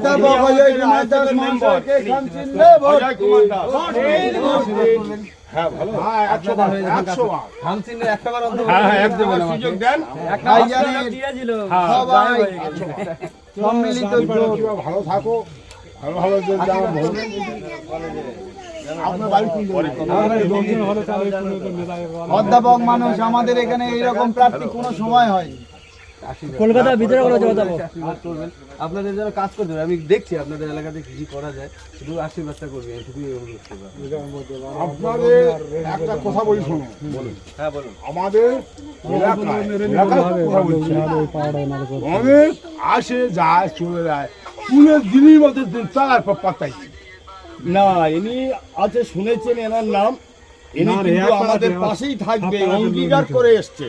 ভালো হ্যাঁ হ্যাঁ হ্যাঁ। থাকো? ভালো ভালো অধ্যাপক মানুষ আমাদের এখানে এইরকম প্রার্থী কোনো সময় হয় কলকাতার ভিতরে কোনো করবেন। আপনাদের যেন কাজ করতে আমি দেখছি আপনাদের এলাকাতে কি কি করা যায়। শুধু আশীর্বাদটা এটুকুই অনুরোধ করব আপনাদের একটা কথা বলি শুনুন। বলুন। হ্যাঁ বলুন। আমাদের অনেক আসে যায় চলে যায়। দিনই মধ্যে না ইনি আছে শুনেছেন এনার নাম। ইনি আমাদের পাশেই থাকবে অঙ্গীকার করে এসছে।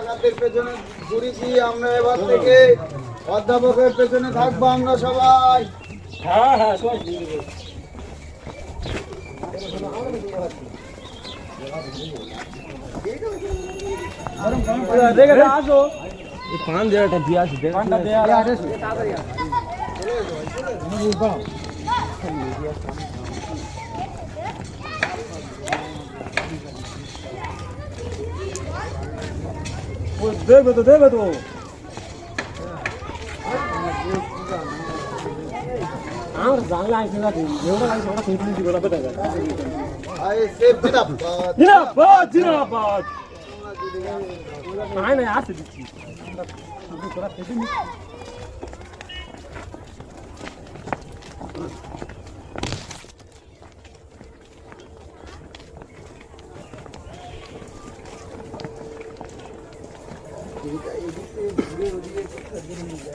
ভোট পেছনে ঘুরেছি। আমরা এবার থেকে অধ্যাপকের পেছনে থাকব আমরা সবাই। পান দেওয়াটা দিয়ে আসি দেবে তো দেবে তো আমার জানলা আইসে না যেটা আইসে ওটা কইতে দিবে না বেটা আরে সেফ জিন্দাবাদ জিনাবাদ জিনাবাদ নাই নাই আসে দিচ্ছি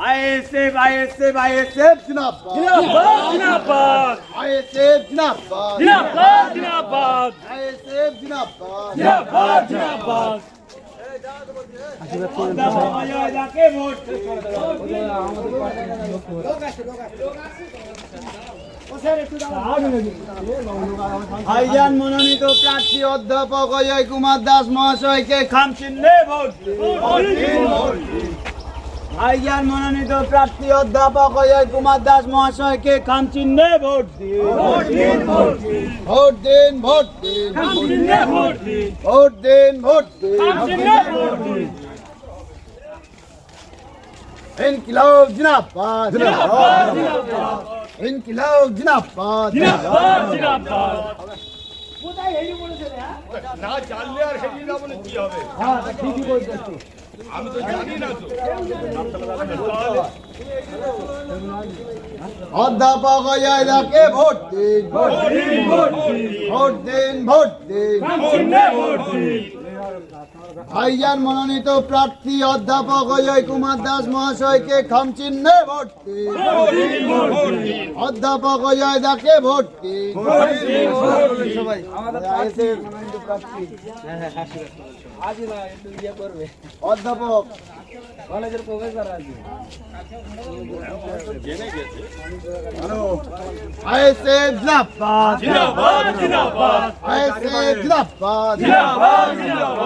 আইএসএফ আইএসএফ আইএসএফ জিন্দাবাদ জিনাবাদ আইএসএফ জিন্দাবাদ জিনাবাদ জিনাবাদ আইএসএফ জিন্দাবাদ জিনাবাদ জিনাবাদ ভাইজান মনোনীত প্রার্থী অধ্যাপক অজয় কুমার দাস মহাশয়কে খামচিহ্নে ভোট ভাইজান মনোনীত প্রার্থী অধ্যাপক অজয় কুমার দাস মহাশয়কে খামচিহ্নে ভোট দিন। ভোট দিন ভোট দিন। ভোট দিন ভোট দিন। ইনকিলাব জিন্দাবাদ ইনকিলাব জিন্দাবাদ না জানলে আর যাব না কি হবে? আমি তো জানি না তো। অধ্যাপক অজয় দিন ভোট দিন ভোট দিন। ভোট দিন ভোট দিন। ভাইজান মনোনীত প্রার্থী অধ্যাপক অজয় কুমার দাস মহাশয়কে খামচিহ্নে দিন। অধ্যাপক অজয় দাকে সবাই প্রার্থী অধ্যাপক। কলেজের প্রফেসর আছে আইএসএফ জিন্দাবাদ। আইএসএফ জিন্দাবাদ। আইএসএফ আইএসএফ আইএসএফ জিন্দাবাদ।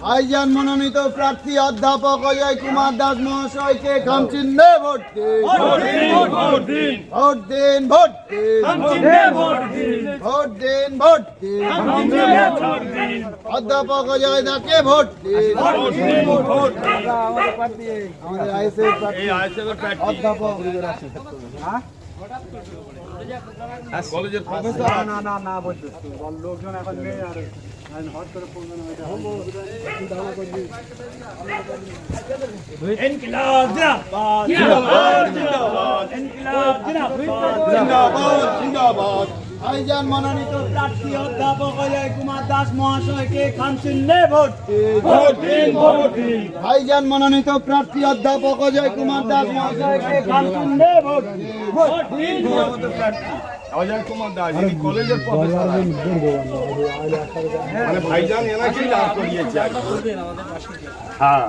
ভাইজান মনোনীত প্রার্থী অধ্যাপক অজয় কুমার দাস মহাশয়কে খামচিহ্নে ভোট দিন। ভোট দিন ভোট দিন। ভোট দিন ভোট দিন। অধ্যাপক অজয় দাকে ভোট দিন। আমাদের অধ্যাপক। কলেজের প্রফেসর না না না বলতে লোকজন এখন নেই আর হট করে ইনকিলাব জিন্দাবাদ। জিন্দাবাদ। জিন্দাবাদ। জিন্দাবাদ জিন্দাবাদ। ভাইজান মনোনীত প্রার্থী অধ্যাপক অজয় কুমার দাস মহাশয়কে ভোট দিন। ভোট দিন ভোট দিন ভাইজান মনোনীত প্রার্থী অধ্যাপক অজয় কুমার দাস মহাশয়কে খামচিহ্নে ভোট ভোট দিন ভোট দিন। অজয় কুমার দাস ইনি কলেজের প্রফেসর মানে ভাইজান এনাকেই দাঁড় করিয়েছে আর কি। হ্যাঁ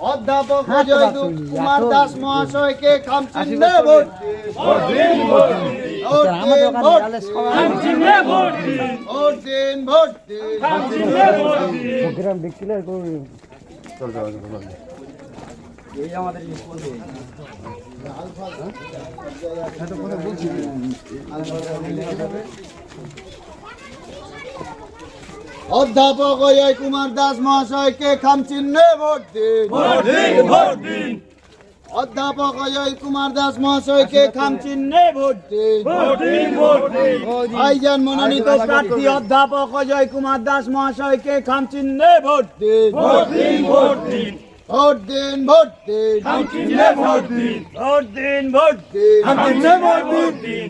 অধ্যাপক অজয় কুমার দাস মহাশয়কে খামচিহ্নে ভোট দিন। ভোট দিন, ভোট দিন। ভোট দিন, ভোট দিন। অধ্যাপক অজয় কুমার দাস মহাশয়কে খামচিহ্নে ভোট দিন অধ্যাপক অজয় কুমার দাস মহাশয়কে খামচিহ্নে ভোট দিন ভাইজান মনোনীত প্রার্থী অধ্যাপক অজয় কুমার দাস মহাশয়কে খামচিহ্নে ভোট দিন ভোট দিন ভোট দিন ভোট দিন ভোট দিন ভোট দিন ভোট দিন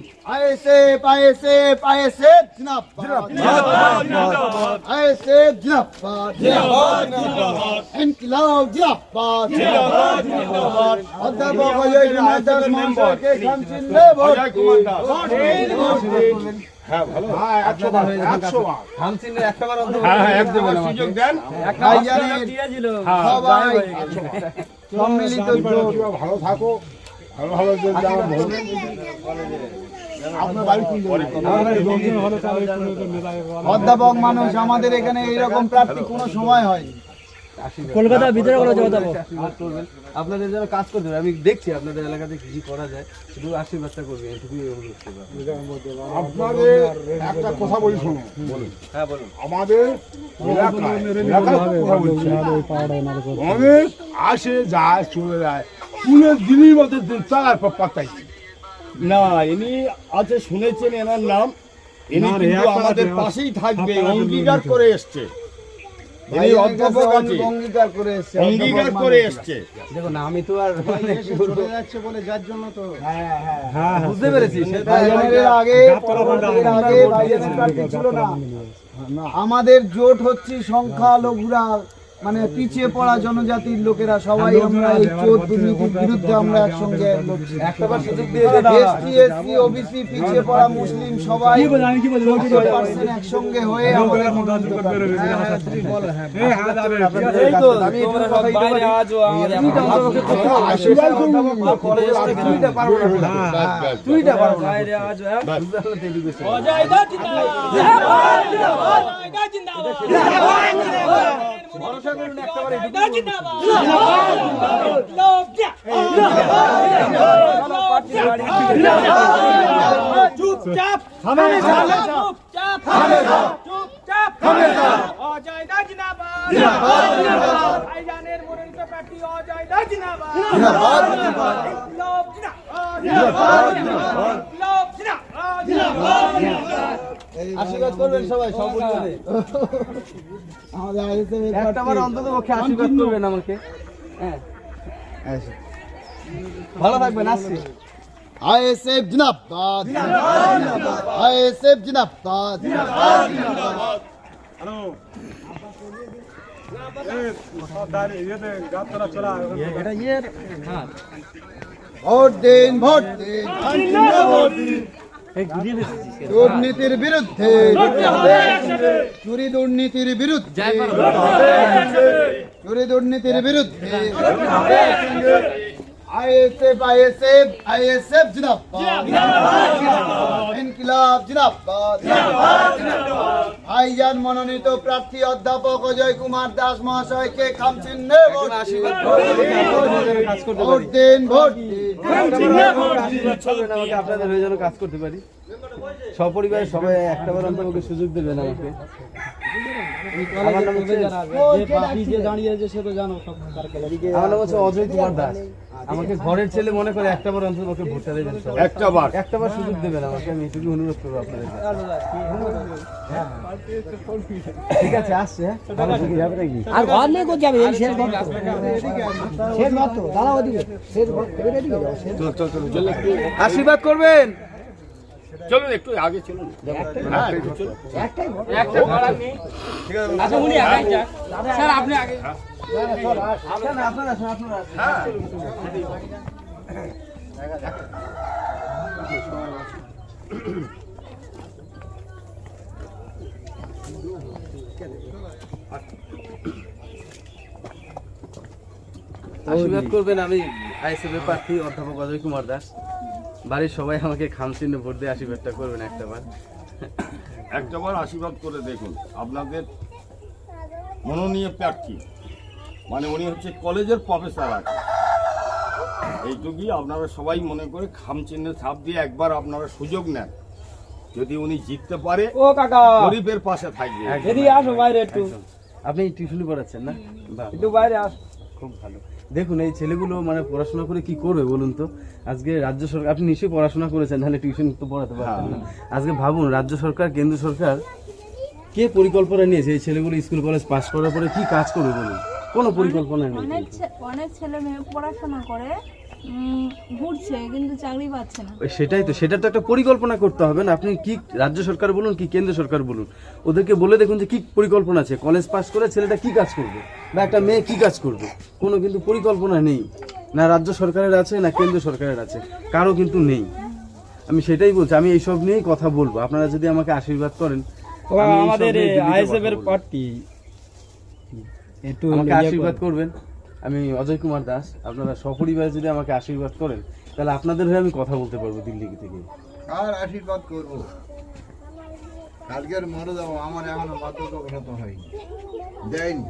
অজয় কুমার দাস। দিন ভোট দিন হ্যাঁ ভালো হ্যাঁ একশো বার একশো বার হামসিনের একটা বার হ্যাঁ হ্যাঁ একদম সুযোগ দেন সবাই সম্মিলিত ভালো থাকো ভালো ভালো যাও ভোট। আপনার বাড়ি কোন জায়গায়? অধ্যাপক মানুষ আমাদের এখানে এইরকম প্রার্থী কোনো সময় হয়। কলকাতা ভিতরে করবেন। আপনাদের যেন কাজ করতে হবে আমি দেখছি আপনাদের এলাকাতে কি করা যায় শুধু আশীর্বাদটা করবে এটুকুই অনুরোধ করব আপনাদের। একটা কথা বলি শুনুন। বলুন। হ্যাঁ বলুন। আমাদের অনেক আসে যায় চলে যায়। পুরো দিনই মতো দিন তার পাত্তাই। না ইনি আছে শুনেছেন এনার নাম ইনি কিন্তু আমাদের পাশেই থাকবে অঙ্গীকার করে এসছে ইনি অধ্যাপক আছে অঙ্গীকার করে এসছে অঙ্গীকার করে এসছে দেখুন আমি তো আর মানে যাচ্ছে বলে যার জন্য তো বুঝতে পেরেছি সেটা ভাইজানের এর আগে আগে ছিল না আমাদের জোট হচ্ছে সংখ্যালঘুরা মানে পিছিয়ে পড়া জনজাতির লোকেরা সবাই আমরা এই চোর দুর্নীতির বিরুদ্ধে আমরা একসঙ্গে এসসি ওবিসি পিছিয়ে পড়া মুসলিম সবাই একসঙ্গে হয়ে আমাদের মনোনীত প্রার্থী। এই তো, আমি একটু কথা দিতে পারি। আশীর্বাদ করুন। না। চুপচাপ চুপচাপ চুপচাপ অজয় দা জিন্দাবাদ ভাইজানের মনোনীত প্রার্থী অজয় দা জিন্দাবাদ লোক জিন্দাবাদ লোক জিন্দাবাদ আশীর্বাদ করবেন সবাই সপরিবারে আমাদের এর একটা বার আশীর্বাদ করবেন আমাকে। হ্যাঁ। ভালো থাকবেন আসছি। আইএসএফ জিন্দাবাদ। আইএসএফ জিন্দাবাদ। ভোট দিন ভোট দিন। দুর্নীতির বিরুদ্ধে চুরি দুর্নীতির বিরুদ্ধে। চুরি দুর্নীতির বিরুদ্ধে। আইএসএফ আইএসএফ আইএসএফ জিন্দাবাদ। ইনকিলাব জিন্দাবাদ। ভাইজান মনোনীত প্রার্থী অধ্যাপক অজয় কুমার দাস মহাশয়কে খামচিহ্নে ভোট দিন ভোট করবেন আপনাদের হয়ে যেন কাজ করতে পারি। সপরিবারে সবাই একটা বার অন্তত সুযোগ দেবেন আমাকে। আমার নাম হচ্ছে আমার নাম হচ্ছে অজয় কুমার দাস। আমাকে ঘরের ছেলে মনে করে একটা বার অন্তত ওকে ভোটটা দেবেন একটা বার। একটা বার সুযোগ দেবেন আমাকে আমি এটুকু অনুরোধ করব আপনাদের ঠিক আছে আসছে। হ্যাঁ ভালো থেকে যাবে নাকি? আর ঘর নিয়ে কোথায় যাবে? এই শেষ ঘর শেষ ঘর তো। দাঁড়াও ওদিকে। শেষ ঘর এদিকে এদিকে যাও, শেষ চল চল চল চল একটু আশীর্বাদ করবেন। চলুন একটু আগে চলুন। আশীর্বাদ করবেন আমি এর প্রার্থী অধ্যাপক অজয় কুমার দাস। বাড়ির সবাই আমাকে খামচিহ্নে ভোট দিয়ে আশীর্বাদটা করবেন একটা বার। একটা বার আশীর্বাদ করে দেখুন আপনাদের মনোনীয় প্রার্থী। মানে উনি হচ্ছে কলেজের প্রফেসর আছে এইটুকুই আপনারা সবাই মনে করে খামচিহ্নে ছাপ দিয়ে একবার আপনারা সুযোগ নেন। যদি উনি জিততে পারে ও কাকা। গরিবের পাশে থাকবে। যদি আসো বাইরে একটু। আপনি টিউশনি পড়াচ্ছেন না? একটু বাইরে আস। খুব ভালো। দেখুন এই ছেলেগুলো মানে পড়াশোনা করে কি করবে বলুন তো? আজকে রাজ্য সরকার আপনি নিশ্চয়ই পড়াশোনা করেছেন তাহলে টিউশন তো পড়াতে পারতেন না। আজকে ভাবুন রাজ্য সরকার কেন্দ্র সরকার কে পরিকল্পনা নিয়েছে? এই ছেলেগুলো স্কুল কলেজ পাস করার পরে কি কাজ করবে বলুন? কোনো পরিকল্পনা নেই। অনেক ছেলে মেয়ে পড়াশোনা করে ঘুরছে কিন্তু চাকরি পাচ্ছে না। সেটাই তো সেটা তো একটা পরিকল্পনা করতে হবে না। আপনি কি রাজ্য সরকার বলুন কি কেন্দ্র সরকার বলুন? ওদেরকে বলে দেখুন যে কি পরিকল্পনা আছে। কলেজ পাস করে ছেলেটা কি কাজ করবে? বা একটা মেয়ে কি কাজ করবে? কোনো কিন্তু পরিকল্পনা নেই। না রাজ্য সরকারের আছে না কেন্দ্র সরকারের আছে। কারও কিন্তু নেই। আমি সেটাই বলছি আমি এইসব নিয়েই কথা বলব। আপনারা যদি আমাকে আশীর্বাদ করেন আমাদের নিয়ে দিল্লিতে আইএসএফ এর কথা বলব। একটু আমাকে ইয়ে আশীর্বাদ করবেন? আমি অজয় কুমার দাস আপনারা সপরিবারে যদি আমাকে আশীর্বাদ করেন তাহলে আপনাদের হয়ে আমি কথা বলতে পারব দিল্লি থেকে। আর আশীর্বাদ করব? কালকের মরে যাব আমার এখনও বাধ্যতা হয়নি। দেয়নি।